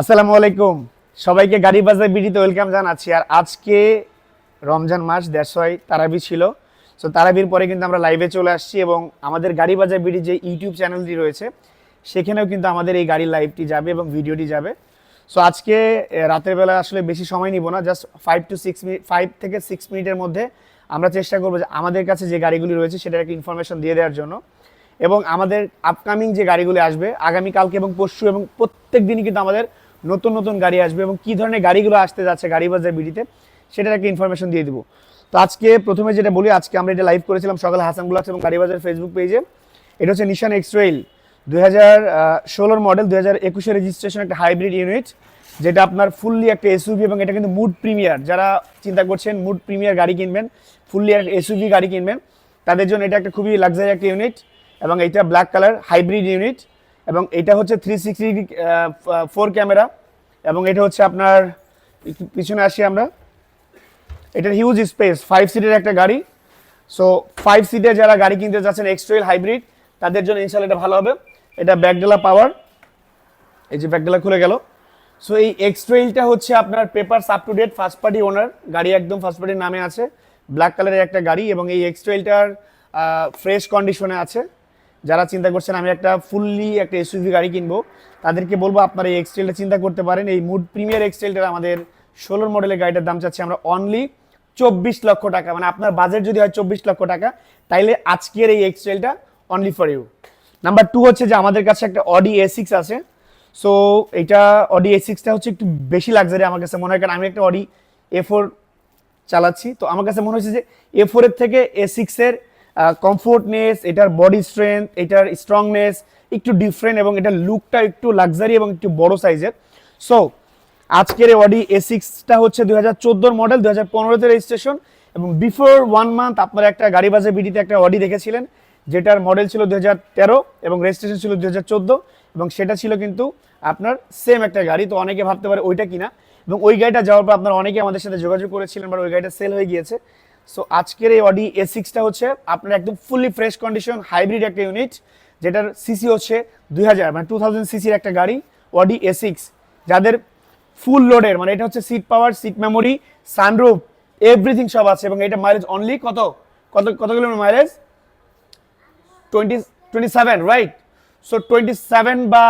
আসসালামু আলাইকুম। সবাইকে গাড়ি বাজার বিডিতে ওয়েলকাম জানাচ্ছি। আর আজকে রমজান মাস ওয়াই তারাবি ছিল। সো তারাবির পরে কিন্তু আমরা লাইভে চলে আসছি এবং আমাদের গাড়ি বাজার বিডি যে ইউটিউব চ্যানেলটি রয়েছে, সেখানেও কিন্তু আমাদের এই গাড়ির লাইভটি যাবে এবং ভিডিওটি যাবে। সো আজকে রাতের বেলা আসলে বেশি সময় নিব না just five to six minute five থেকে সিক্স মিনিটের মধ্যে আমরা চেষ্টা করব যে আমাদের কাছে যে গাড়িগুলি রয়েছে, সেটার একটা ইনফরমেশন দিয়ে দেওয়ার জন্য। এবং আমাদের আপকামিং যে গাড়িগুলি আসবে, আগামীকালকে এবং পরশু এবং প্রত্যেক দিনই কিন্তু আমাদের নতুন নতুন গাড়ি আসবে এবং কী ধরনের গাড়িগুলো আসতে যাচ্ছে গাড়ি বাজার বিডিতে, সেটার একটা ইনফরমেশন দিয়ে দিব। তো আজকে প্রথমে যেটা বলি, আজকে আমরা এটা লাইভ করেছিলাম সকালে হাসান গুলাস এবং গাড়ি বাজার ফেসবুক পেজে এটা হচ্ছে নিশান এক্সট্রেইল দুই হাজার ষোলোর মডেল দুই হাজার একুশে রেজিস্ট্রেশন একটা হাইব্রিড ইউনিট যেটা আপনার ফুললি একটা এসইউভি এবং এটা কিন্তু মুড প্রিমিয়ার যারা চিন্তা করছেন মুড প্রিমিয়ার গাড়ি কিনবেন ফুললি একটা এসইউভি গাড়ি কিনবেন, তাদের জন্য এটা একটা খুবই লাক্সারি একটা ইউনিট এবং এটা ব্ল্যাক কালার হাইব্রিড ইউনিট এবং এটা হচ্ছে থ্রি সিক্সটি ফোর ক্যামেরা এবং এটা হচ্ছে আপনার পিছনে আসি আমরা। এটার হিউজ স্পেস ফাইভ সিটের একটা গাড়ি। সো ফাইভ সিটে যারা গাড়ি কিনতে যাচ্ছেন এক্সট্রেল হাইব্রিড তাদের জন্য ইনশাল্লাহ এটা ভালো হবে। এটা ব্যাকডেলা পাওয়ার এই যে ব্যাকডেলা খুলে গেল। সো এই এক্সট্রেলটা হচ্ছে আপনার papers up to date first party owner গাড়ি একদম ফার্স্ট পার্টির নামে আছে। ব্ল্যাক কালারের একটা গাড়ি এবং এই এক্সট্রেলটার ফ্রেশ কন্ডিশনে আছে। যারা চিন্তা করছেন আমি একটা ফুললি একটা এসইউভি গাড়ি কিনবো, তাদেরকে বলব আপনারা এই এক্সটেলটা চিন্তা করতে পারেন। এই মুড প্রিমিয়ার এক্সট্রেলটার আমাদের ষোলোর মডেলের গাড়িটার দাম চাচ্ছি আমরা অনলি চব্বিশ লক্ষ টাকা। মানে আপনার বাজেট যদি হয় চব্বিশ লক্ষ টাকা, তাইলে আজকের এই এক্সটেলটা only for you number two হচ্ছে যে আমাদের কাছে একটা অডি এ সিক্স আছে। সো এটা অডি এ সিক্সটা হচ্ছে একটু বেশি লাক্সারি আমার কাছে মনে হয়, কারণ আমি একটা অডি এ ফোর চালাচ্ছি। তো আমার কাছে মনে হচ্ছে যে এ ফোরের থেকে এ সিক্সের কমফোর্টনেস এটার বডি স্ট্রেংথ এটার স্ট্রংনেস একটু ডিফারেন্ট এবং এটার লুকটা একটু লাক্সারি এবং একটু বড় সাইজের সো আজকের অডি এ সিক্সটা হচ্ছে দুই হাজার চোদ্দোর মডেল দুই হাজার পনেরোতে রেজিস্ট্রেশন এবং বিফোর ওয়ান মান্থ আপনারা একটা গাড়ি বাজে বিডিতে একটা অডি দেখেছিলেন, যেটার মডেল ছিল হাজার তেরো এবং রেজিস্ট্রেশন ছিল হাজার চোদ্দ এবং সেটা ছিল কিন্তু আপনার সেম একটা গাড়ি, তো অনেকে ভাবতে পারে ওইটা কিনা। এবং ওই গাড়িটা যাওয়ার পর আপনারা অনেকে আমাদের সাথে যোগাযোগ করেছিলেন বা ওই গাড়িটা সেল হয়ে গিয়েছে। সো আজকের এই অডি এ সিক্সটা হচ্ছে আপনার একদম ফুললি ফ্রেশ কন্ডিশন হাইব্রিড একটা ইউনিট যেটার সিসি হচ্ছে দুই হাজার মানে টু থাউজেন্ড সিসির একটা গাড়ি, অডি এ সিক্স যাদের ফুল লোডের মানে এটা হচ্ছে seat power seat memory sunroof everything সব আছে, এবং এটা মাইলেজ অনলি কত? কত কত kilometre mileage twenty twenty seven right so twenty seven বা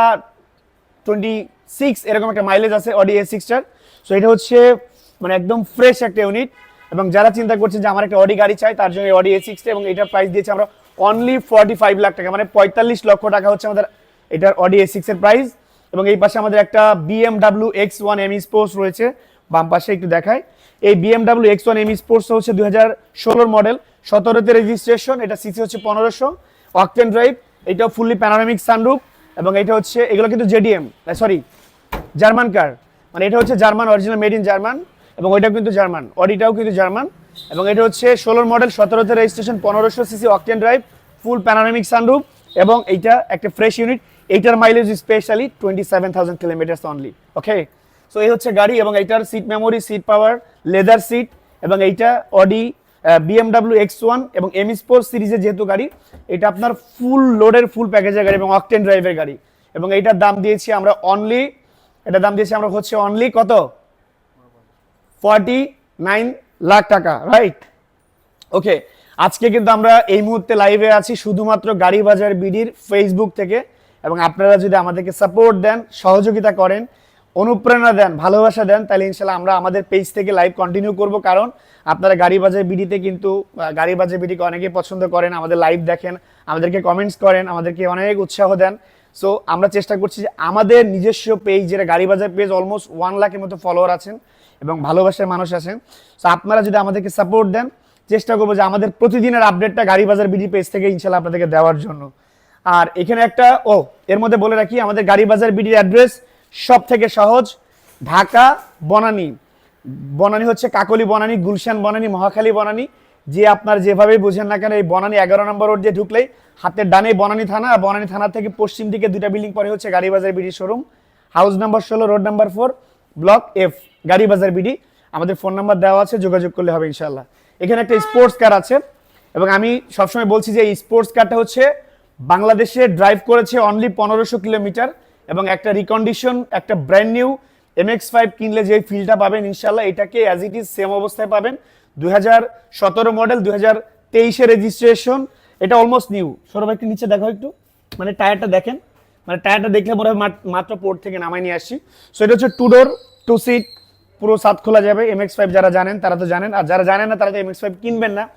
টোয়েন্টি সিক্স এরকম একটা মাইলেজ আছে অডি এ সিক্সটার সো এটা হচ্ছে মানে একদম ফ্রেশ একটা ইউনিট এবং যারা চিন্তা করছে যে আমার একটা অডি গাড়ি চাই, তার জন্য অডি এ সিক্সটা এবং এটার প্রাইস দিয়েছে আমরা অনলি ফর্টি ফাইভ লাখ টাকা মানে পঁয়তাল্লিশ লক্ষ টাকা হচ্ছে আমাদের এটার অডি এ সিক্সের প্রাইস এবং এই পাশে আমাদের একটা BMW X one M sports রয়েছে, বাম পাশে একটু দেখায় এই BMW X one M sports হচ্ছে দুই হাজার ষোলোর মডেল সতেরোতে রেজিস্ট্রেশন এটা সিসি হচ্ছে পনেরোশো অকটেন ড্রাইভ এটাও ফুললি প্যানোরামিক সানরুফ এবং এটা হচ্ছে, এগুলো কিন্তু জেডিএম সরি জার্মান কার মানে এটা হচ্ছে German original made in German এবং ওইটাও কিন্তু জার্মান, অডিটাও কিন্তু জার্মান। এবং এটা হচ্ছে ষোলোর মডেল, সতেরোতে রেজিস্ট্রেশন পনেরোশো CC octane drive full panoramic sunroof এবং এইটা একটা ফ্রেশ ইউনিট এইটার mileage specially twenty seven thousand kilometres only okay so এই হচ্ছে গাড়ি এবং এইটার seat memory seat power leather seat এবং এইটা অডি বিএমডাব্লিউ এক্স ওয়ান এবং এম স্পোর্ট সিরিজের যেহেতু গাড়ি, এটা আপনার ফুল লোডের ফুল প্যাকেজের গাড়ি এবং অকটেন ড্রাইভের গাড়ি। এবং এইটার দাম দিয়েছি আমরা অনলি এটা দাম দিয়েছি আমরা হচ্ছে অনলি কত? ফর্টি নাইন লাখ টাকা রাইট ওকে আজকে কিন্তু আমরা এই মুহূর্তে লাইভে আছি শুধুমাত্র গাড়ি বাজার বিডির ফেসবুক থেকে এবং আপনারা যদি আমাদেরকে সাপোর্ট দেন, সহযোগিতা করেন, অনুপ্রেরণা দেন, ভালোবাসা দেন, তাহলে ইনশাল্লাহ আমরা আমাদের পেজ থেকে লাইভ কন্টিনিউ করব। কারণ আপনারা গাড়ি বাজার বিডিতে কিন্তু গাড়ি বাজার বিডিকে অনেকেই পছন্দ করেন, আমাদের লাইভ দেখেন, আমাদেরকে কমেন্টস করেন, আমাদেরকে অনেক উৎসাহ দেন। সো আমরা চেষ্টা করছি যে আমাদের নিজস্ব পেজ যেটা গাড়ি বাজার পেজ অলমোস্ট ওয়ান লাখের মতো ফলোয়ার আছেন এবং ভালোবাসার মানুষ আছেন। সো আপনারা যদি আমাদেরকে সাপোর্ট দেন, চেষ্টা করব যে আমাদের প্রতিদিনের আপডেটটা গাড়ি বাজার বিডি পেজ থেকে ইনশাল্লাহ আপনাদেরকে দেওয়ার জন্য। আর এখানে একটা, ও, এর মধ্যে বলে রাখি, আমাদের গাড়ি বাজার বিডির অ্যাড্রেস সব থেকে সহজ, ঢাকা বনানী। বনানী হচ্ছে কাকলি বনানী, গুলশান বনানী, মহাখালী বনানী। যে আপনার যেভাবেই বুঝেন না কেন, এই বনানী এগারো নম্বর রোড দিয়ে ঢুকলেই হাতের ডানে বনানী থানা, আর বনানী থানা থেকে পশ্চিম দিকে দুটা বিল্ডিং পরে হচ্ছে Gari Bazar BD showroom. House number ষোলো, road number four, block F Gari Bazar BD. আমাদের ফোন নাম্বার দেওয়া আছে, যোগাযোগ করলে হবে ইনশাল্লাহ এখানে একটা স্পোর্টস কার আছে, এবং আমি সবসময় বলছি যে এই স্পোর্টস কারটা হচ্ছে বাংলাদেশে ড্রাইভ করেছে অনলি পনেরোশো কিলোমিটার, এবং একটা রিকন্ডিশন একটা brand new M X five কিনলে যে ফিলটা পাবেন ইনশাল্লাহ এটাকে অ্যাজ ইট ইজ সেম অবস্থায় পাবেন। দুই হাজার সতেরো মডেল দুই হাজার রেজিস্ট্রেশন এটা অলমোস্ট নিউ সৌরভ একটু নিচে দেখো একটু। মানে টায়ারটা দেখেন। মানে টায়ারটা দেখলে মনে হয় মাত- মাত্র পোর্ট থেকে নামাই নিয়ে আসছি সো এটা হচ্ছে টু ডোর টু সিট পুরো সাত খোলা যাবে। এম এক্স ফাইভ যারা জানেন, তারা তো জানেন। আর যারা জানেন না, তারা তো এম এক্স ফাইভ কিনবেন না।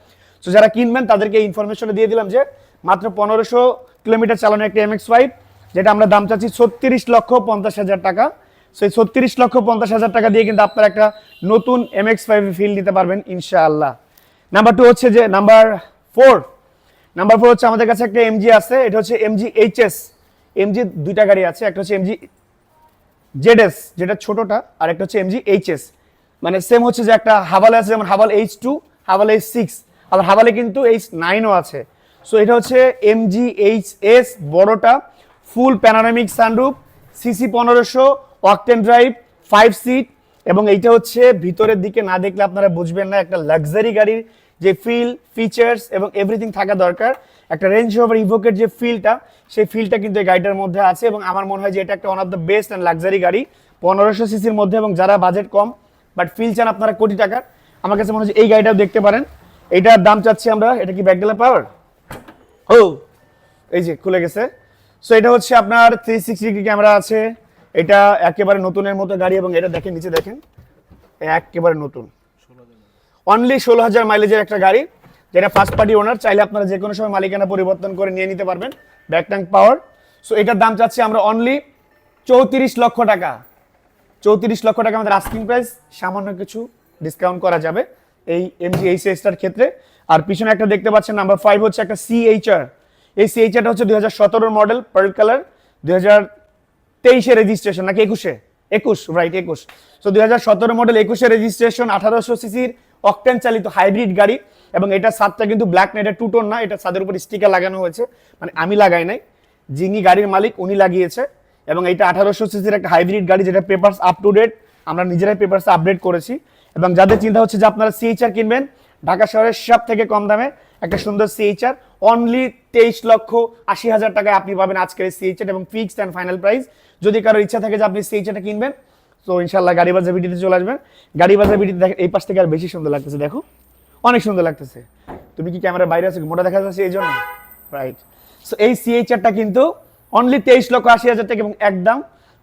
সো যারা কিনবেন, তাদেরকে ইনফরমেশন দিয়ে দিলাম যে মাত্র পনেরোশো কিলোমিটার চালানো একটা এম এক্স ফাইভ যেটা আমরা দাম চাচ্ছি ছত্রিশ লক্ষ পঞ্চাশ হাজার টাকা। সেই ছত্রিশ লক্ষ পঞ্চাশ হাজার টাকা দিয়ে কিন্তু আপনারা একটা নতুন এম এক্স ফাইভ ফিল নিতে পারবেন, ইনশাআল্লাহ। নাম্বার টু হচ্ছে যে নাম্বার ফোর নাম্বার ফোর হচ্ছে আমাদের কাছে একটা এমজি আছে, এটা হচ্ছে এমজি এইচএস এমজি দুইটা গাড়ি আছে, একটা হচ্ছে এমজি জেডএস যেটা ছোটটা, আর একটা হচ্ছে এমজি এইচএস মানে সেম হচ্ছে যে একটা হাভালে আছে, যেমন Haval H two Haval H six আবার হাভালে কিন্তু এইচ নাইনও আছে। সো এটা হচ্ছে এমজি এইচ এস বড়টা ফুল প্যানোরামিক সানরুফ সিসি পনেরোশো অকটেন ড্রাইভ ফাইভ সিট এবং এইটা হচ্ছে ভিতরের দিকে না দেখলে আপনারা বুঝবেন না একটা লাক্সারি গাড়ির যে ফিল ফিচার্স এবং এভরিথিং থাকা দরকার। একটা রেঞ্জ ওভার ইভোকের যে ফিলটা সেই ফিলটা কিন্তু এই গাড়িটার মধ্যে আছে এবং আমার মনে হয় যে এটা একটা one of the best and luxury গাড়ি পনেরোশো সিসির মধ্যে এবং যারা বাজেট কম বাট ফিল চান আপনারা কোটি টাকার আমার কাছে মনে হয় যে এই গাড়িটাও দেখতে পারেন। এইটার দাম চাচ্ছি আমরা এটা কি ব্যাকডেলা পাওয়ার ও। এই যে খুলে গেছে। সো এটা হচ্ছে আপনার থ্রি সিক্সটি ডিগ্রি ক্যামেরা আছে। এটা একেবারে নতুনের মতো গাড়ি এবং এটা দেখেন, নিচে দেখেন, একেবারে নতুন। অনলি ষোলো হাজার মাইলেজের একটা গাড়ি, যেটা ফার্স্ট পার্টি ওনার চাইলে আপনারা যে কোনো সময় মালিকানা পরিবর্তন করে নিয়ে নিতে পারবেন ব্যাক ট্যাঙ্ক পাওয়ার সো এটার দাম চাচ্ছি আমরা অনলি চৌত্রিশ লক্ষ টাকা। চৌত্রিশ লক্ষ টাকা আমাদের আস্কিং প্রাইস সামান্য কিছু ডিসকাউন্ট করা যাবে এই এমজি এই সিএসটার ক্ষেত্রে। আর পিছনে একটা দেখতে পাচ্ছেন নাম্বার ফাইভ হচ্ছে একটা সিএইচআর এই সিএইচআরটা হচ্ছে দুই হাজার সতেরোর মডেল পার্ল কালার দুই হাজার তেইশে রেজিস্ট্রেশন নাকি একুশে? একুশ রাইট একুশ। সো দুই হাজার সতেরো মডেল একুশে রেজিস্ট্রেশন আঠারোশো সিসির অকটেন চালিত হাইব্রিড গাড়ি, এবং এটা সাতটা কিন্তু ব্ল্যাক না এটা টুটোন না, এটা ছাদের উপর স্টিকার লাগানো হয়েছে। মানে আমি লাগাই নাই, যিনি গাড়ির মালিক, উনি লাগিয়েছে, এবং এটা আঠারোশো সিসির একটা হাইব্রিড গাড়ি, যেটা পেপারস আপ টু ডেট আমরা নিজেরাই পেপারস আপডেট করেছি। এবং যাদের চিন্তা হচ্ছে যে আপনারা সিএইচআর কিনবেন, ঢাকা শহরের সব থেকে কম দামে একটা সুন্দর সিএইচআর অনলি তেইশ লক্ষ আশি হাজার টাকায় আপনি পাবেন আজকের এই সিএইচআর এবং ফিক্সড অ্যান্ড ফাইনাল প্রাইস যদি কারোর ইচ্ছা থাকে যে আপনি সিএইচআরটা কিনবেন, তো ইনশাল্লাহ গাড়ি বাজার ভিডিওতে চলে আসবেন। গাড়ি বাজার ভিডিওতে দেখেন, এই পাশ থেকে আর বেশি সুন্দর লাগতেছে, দেখো। অনেক সুন্দর লাগতেছে। তুমি কি ক্যামেরার বাইরে আছো মোটা দেখা যাচ্ছে এই জন্য। রাইট সো এই সিএইচআরটা কিন্তু অনলি তেইশ লক্ষ আশি হাজার টাকা এবং একদম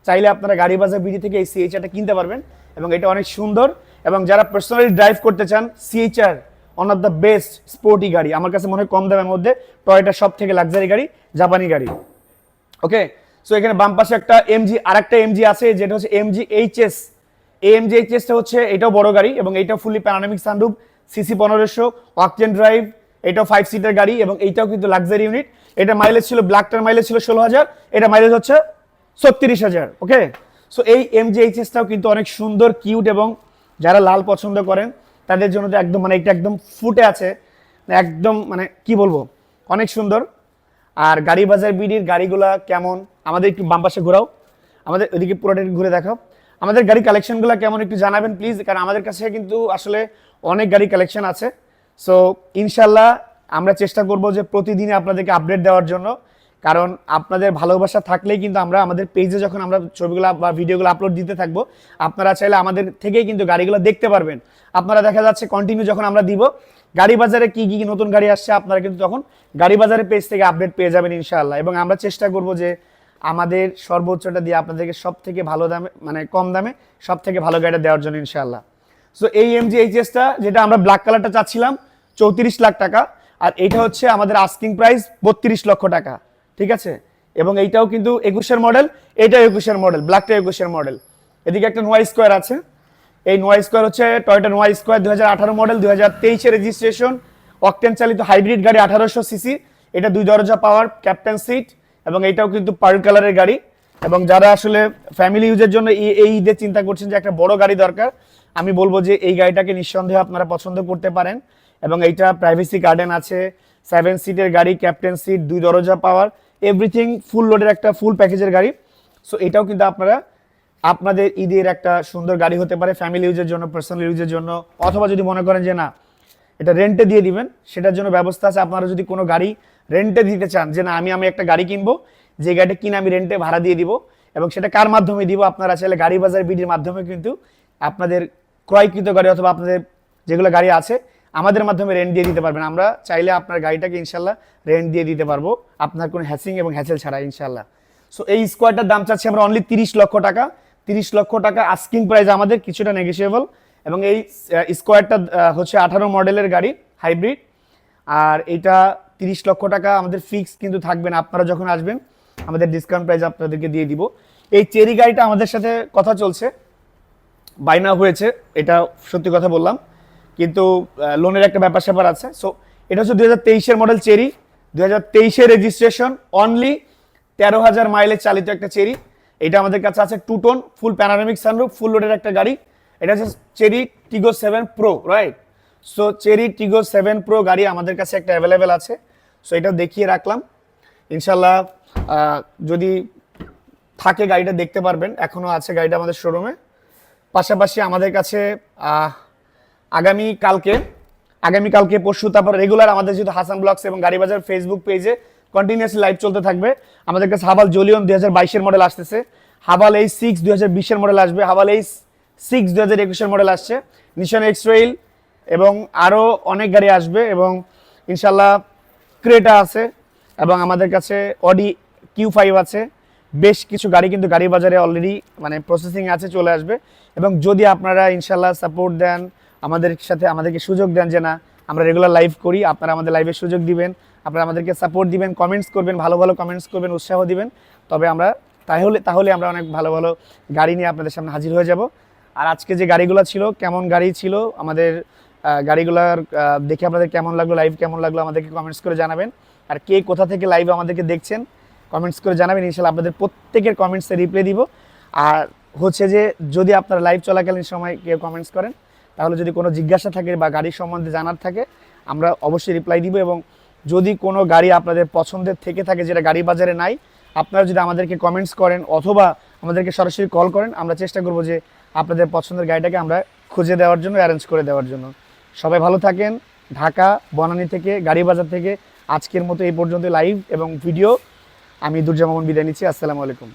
চাইলে আপনারা গাড়ি বাজার বিডি থেকে এই সিএইচআরটা কিনতে পারবেন। এবং এটা অনেক সুন্দর। এবং যারা পার্সোনালি ড্রাইভ করতে চান CHR one of the best sporty গাড়ি। আমার কাছে মনে হয় কম দামের মধ্যে টয়টা সব থেকে লাক্সারি গাড়ি জাপানি গাড়ি। ওকে সো এখানে বাম পাশে একটা এমজি আর একটা এমজি আছে, যেটা হচ্ছে এমজি এইচএস এই এমজি এইচএসটা হচ্ছে এটাও বড় গাড়ি এবং এইটাও ফুলি প্যানামিক সানরুফ সিসি পনেরোশো অকটেন ড্রাইভ এটাও ফাইভ সিটার গাড়ি এবং এইটাও কিন্তু লাক্সারি ইউনিট এটা মাইলেজ ছিল ব্ল্যাকটার মাইলেজ ছিল ষোলো হাজার, এটা মাইলেজ হচ্ছে ছত্রিশ হাজার ওকে সো এই এমজি এইচএসটাও কিন্তু অনেক সুন্দর কিউট এবং যারা লাল পছন্দ করেন তাদের জন্য তো একদম মানে এটা একদম ফুটে আছে। একদম মানে কি বলব, অনেক সুন্দর। আর গাড়ি বাজার বিডির গাড়িগুলা কেমন? আমাদের একটু বাম পাশে ঘোরাও। আমাদের ওইদিকে পুরোটা ঘুরে দেখাও। আমাদের গাড়ি কালেকশনগুলো কেমন একটু জানাবেন প্লিজ কারণ আমাদের কাছে কিন্তু আসলে অনেক গাড়ি কালেকশন আছে। সো ইনশাল্লাহ আমরা চেষ্টা করব যে প্রতিদিনই আপনাদেরকে আপডেট দেওয়ার জন্য। কারণ আপনাদের ভালোবাসা থাকলেই কিন্তু আমরা আমাদের পেজে যখন আমরা ছবিগুলো বা ভিডিওগুলো আপলোড দিতে থাকব, আপনারা চাইলে আমাদের থেকেই কিন্তু গাড়িগুলো দেখতে পারবেন। আপনারা দেখা যাচ্ছে কন্টিনিউ যখন আমরা দিব, গাড়ি বাজারে কি কি নতুন গাড়ি আসছে আপনারা কিন্তু তখন গাড়ি বাজারের পেজ থেকে আপডেট পেয়ে যাবেন ইনশাআল্লাহ। এবং আমরা চেষ্টা করব যে আমাদের সর্বোচ্চটা দিয়ে আপনাদেরকে সব থেকে ভালো দামে মানে কম দামে সব থেকে ভালো গাড়িটা দেওয়ার জন্য ইনশাআল্লাহ। সো এই এমজি এইচএসটা যেটা আমরা ব্ল্যাক কালারটা চাচ্ছিলাম, চৌত্রিশ লাখ টাকা। আর এইটা হচ্ছে আমাদের আস্কিং প্রাইস বত্রিশ লক্ষ টাকা। ঠিক আছে? এবং এইটাও কিন্তু একুশের মডেল এটাও একুশের মডেল ব্ল্যাকটা একুশের মডেল এদিকে একটা নোয়া স্কোয়ার আছে। এই নোয়া স্কোয়ার হচ্ছে টয়টা নোয়া স্কোয়ার দু হাজার আঠারো মডেল দু হাজার তেইশে রেজিস্ট্রেশন অকটেন চালিত হাইব্রিড গাড়ি আঠারোশো সিসি এটা দুই দরজা পাওয়ার ক্যাপ্টেন সিট এবং এইটাও কিন্তু পার্ল কালারের গাড়ি। এবং যারা আসলে ফ্যামিলি ইউজের জন্য এই ঈদে চিন্তা করছেন যে একটা বড় গাড়ি দরকার, আমি বলব যে এই গাড়িটাকে নিঃসন্দেহে আপনারা পছন্দ করতে পারেন। এবং এইটা প্রাইভেসি গার্ডেন আছে সেভেন সিটের গাড়ি ক্যাপ্টেন সিট দুই দরজা পাওয়ার এভরিথিং ফুল লোডের একটা ফুল প্যাকেজের গাড়ি। সো এটাও কিন্তু আপনারা আপনাদের ঈদের একটা সুন্দর গাড়ি হতে পারে ফ্যামিলি ইউজের জন্য পার্সোনাল ইউজের জন্য। অথবা যদি মনে করেন যে না, এটা রেন্টে দিয়ে দিবেন, সেটার জন্য ব্যবস্থা আছে। আপনারা যদি কোনো গাড়ি রেন্টে দিতে চান, যে না, আমি আমি একটা গাড়ি কিনবো, যে গাড়িটা কিনে আমি রেন্টে ভাড়া দিয়ে দিব, এবং সেটা কার মাধ্যমে দিব, আপনারা চাইলে গাড়ি বাজার বিডির মাধ্যমে কিন্তু আপনাদের ক্রয়কৃত গাড়ি অথবা আপনাদের যেগুলো গাড়ি আছে, আমাদের মাধ্যমে রেন্ট দিয়ে দিতে পারবেন। আমরা চাইলে আপনার গাড়িটাকে ইনশাল্লাহ রেন্ট দিয়ে দিতে পারব। আপনার কোনো হ্যাসিং এবং হ্যাসেল ছাড়া, ইনশাল্লাহ। সো এই স্কোয়ারটার দাম চাচ্ছি আমরা অনলি তিরিশ লক্ষ টাকা। তিরিশ লক্ষ টাকা আস্কিং প্রাইস আমাদের কিছুটা নেগোসিয়েবল এবং এই স্কোয়ারটা হচ্ছে আঠারো মডেলের গাড়ি হাইব্রিড আর এটা তিরিশ লক্ষ টাকা আমাদের ফিক্স কিন্তু থাকবে না। আপনারা যখন আসবেন, আমাদের ডিসকাউন্ট প্রাইস আপনাদেরকে দিয়ে দিব। এই চেরি গাড়িটা আমাদের সাথে কথা চলছে। বাইনা হয়েছে, এটা সত্যি কথা বললাম। কিন্তু লোনের একটা ব্যাপার স্যাপার আছে। সো এটা হচ্ছে দু হাজার তেইশের মডেল চেরি। দু হাজার তেইশের রেজিস্ট্রেশন অনলি তেরো হাজার মাইলের চালিত একটা চেরি। এটা আমাদের কাছে আছে two tone full panoramic sunroof full লোডের একটা গাড়ি। এটা হচ্ছে Chery Tiggo seven pro right so Chery Tiggo seven pro গাড়ি আমাদের কাছে একটা অ্যাভেলেবেল আছে। সো এটা দেখিয়ে রাখলাম। ইনশাল্লাহ যদি থাকে গাড়িটা দেখতে পারবেন এখনও আছে গাড়িটা আমাদের শোরুমে পাশাপাশি আমাদের কাছে আগামী কালকে আগামী কালকে, পরশু, তারপর রেগুলার আমাদের যেহেতু হাসান ব্লগস এবং গাড়ি বাজার ফেসবুক পেজে কন্টিনিউয়াসলি লাইভ চলতে থাকবে। আমাদের কাছে হাবাল জোলিয়ন দুই বাইশের মডেল আসতেছে। হাবাল এই সিক্স দুই হাজার বিশের মডেল আসবে। হাবাল এই সিক্স দুই হাজার একুশের মডেল আসছে। নিশান এক্সট্রেইল এবং আরও অনেক গাড়ি আসবে এবং ইনশাল্লাহ ক্রেটা আছে এবং আমাদের কাছে অডি কিউ ফাইভ আছে। বেশ কিছু গাড়ি কিন্তু গাড়ি বাজারে অলরেডি মানে প্রসেসিং আছে, চলে আসবে। এবং যদি আপনারা ইনশাল্লাহ সাপোর্ট দেন, আমাদের সাথে আমাদেরকে সুযোগ দেন যে না, আমরা রেগুলার লাইভ করি, আপনারা আমাদের লাইভের সুযোগ দিবেন। আপনারা আমাদেরকে সাপোর্ট দিবেন কমেন্টস করবেন, ভালো ভালো কমেন্টস করবেন, উৎসাহ দিবেন। তবে আমরা তাহলে তাহলে আমরা অনেক ভালো ভালো গাড়ি নিয়ে আপনাদের সামনে হাজির হয়ে যাব। আর আজকে যে গাড়িগুলো ছিল, কেমন গাড়ি ছিল, আমাদের গাড়িগুলার দেখে আপনাদের কেমন লাগল লাইভ কেমন লাগল, আমাদেরকে কমেন্টস করে জানাবেন। আর কে কোথা থেকে লাইভ আমাদেরকে দেখছেন কমেন্টস করে জানাবেন। ইনশাল্লাহ আপনাদের প্রত্যেকের কমেন্টসে রিপ্লাই দিব। আর হচ্ছে যে, যদি আপনারা লাইভ চলাকালীন সময় কেউ কমেন্টস করেন, তাহলে যদি কোনো জিজ্ঞাসা থাকে বা গাড়ির সম্বন্ধে জানার থাকে, আমরা অবশ্যই রিপ্লাই দিব এবং যদি কোনো গাড়ি আপনাদের পছন্দের থেকে থাকে, যেটা গাড়ি বাজারে নাই, আপনারা যদি আমাদেরকে কমেন্টস করেন অথবা আমাদেরকে সরাসরি কল করেন, আমরা চেষ্টা করব যে আপনাদের পছন্দের গাড়িটাকে আমরা খুঁজে দেওয়ার জন্য অ্যারেঞ্জ করে দেওয়ার জন্য। সবাই ভালো থাকেন। ঢাকা, বনানী থেকে, গাড়ি বাজার থেকে আজকের মতো এই পর্যন্ত লাইভ এবং ভিডিও আমি দুর্জা মামুন বিদায় নিচ্ছি। আসসালামু আলাইকুম।